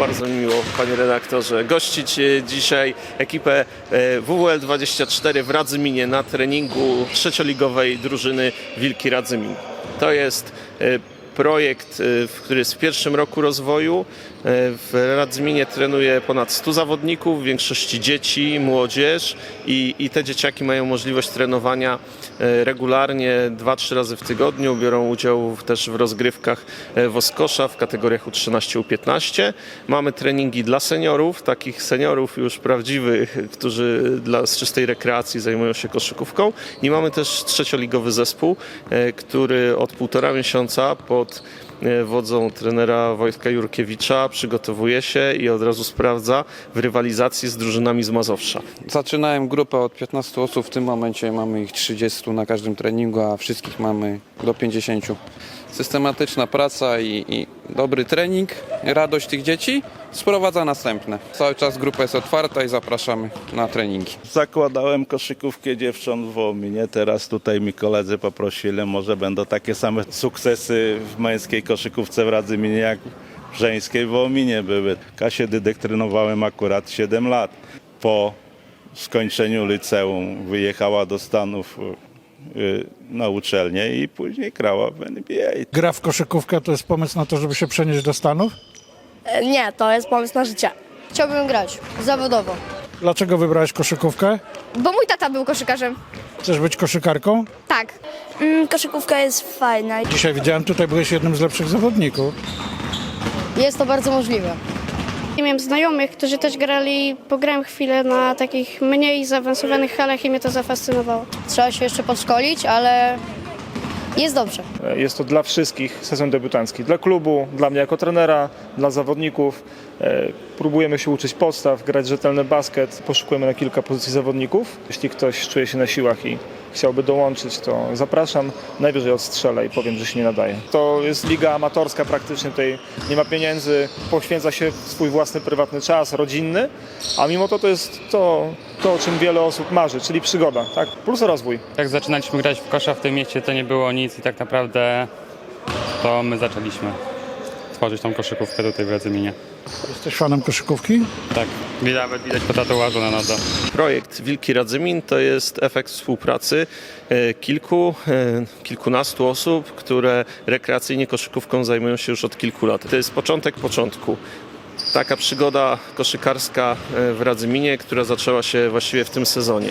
Bardzo mi miło, panie redaktorze, gościć e, dzisiaj ekipę e, WWL24 w Radzyminie na treningu trzecioligowej drużyny Wilki Radzymin. To jest e, projekt, w- który jest w pierwszym roku rozwoju. E, W Radzyminie trenuje ponad 100 zawodników, w większości dzieci, młodzież i, i te dzieciaki mają możliwość trenowania e, regularnie 2-3 razy w tygodniu. Biorą udział też w rozgrywkach Woskosza w kategoriach U13, U15. Mamy treningi dla seniorów, takich seniorów już prawdziwych, którzy dla, z czystej rekreacji zajmują się koszykówką. I mamy też trzecioligowy zespół, który od półtora miesiąca pod Gott. Wodzą trenera Wojtka Jurkiewicza przygotowuje się i od razu sprawdza w rywalizacji z drużynami z Mazowsza. Zaczynałem grupę od 15 osób, w tym momencie mamy ich 30 na każdym treningu, a wszystkich mamy do 50. Systematyczna praca i, i dobry trening, radość tych dzieci sprowadza następne. Cały czas grupa jest otwarta i zapraszamy na treningi. Zakładałem koszykówkę dziewcząt w Wołominie. Teraz tutaj mi koledzy poprosili, może będą takie same sukcesy w męskiej koszykówce w Radzyminie jak w żeńskiej w Wołominie były. Kasię Dydek trenowałem akurat 7 lat. Po skończeniu liceum wyjechała do Stanów y, na uczelnię i później grała w NBA. Gra w koszykówkę to jest pomysł na to, żeby się przenieść do Stanów? E, Nie, to jest pomysł na życie. Chciałbym grać zawodowo. Dlaczego wybrałeś koszykówkę? Bo mój tata był koszykarzem. Chcesz być koszykarką? Tak. Mm, koszykówka jest fajna. Dzisiaj widziałem, tutaj byłeś jednym z lepszych zawodników. Jest to bardzo możliwe. Nie miałem znajomych, którzy też grali. Pograłem chwilę na takich mniej zaawansowanych halach i mnie to zafascynowało. Trzeba się jeszcze podszkolić, ale jest dobrze. Jest to dla wszystkich sezon debiutancki. Dla klubu, dla mnie jako trenera, dla zawodników. E, Próbujemy się uczyć podstaw, grać rzetelny basket. Poszukujemy na kilka pozycji zawodników. Jeśli ktoś czuje się na siłach i chciałby dołączyć, to zapraszam. Najwyżej odstrzelę i powiem, że się nie nadaje. To jest liga amatorska praktycznie, tutaj nie ma pieniędzy, poświęca się swój własny prywatny czas, rodzinny, a mimo to to jest to, to o czym wiele osób marzy, czyli przygoda, tak? plus rozwój. Jak zaczynaliśmy grać w kosza w tym mieście, to nie było nic i tak naprawdę to my zaczęliśmy tworzyć tą koszykówkę tutaj w Radzyminie. Jesteś fanem koszykówki? Tak, widać, nawet widać po tatuażu na nodze. Projekt Wilki Radzymin to jest efekt współpracy e, kilku, e, kilkunastu osób, które rekreacyjnie koszykówką zajmują się już od kilku lat. To jest początek początku. Taka przygoda koszykarska e, w Radzyminie, która zaczęła się właściwie w tym sezonie.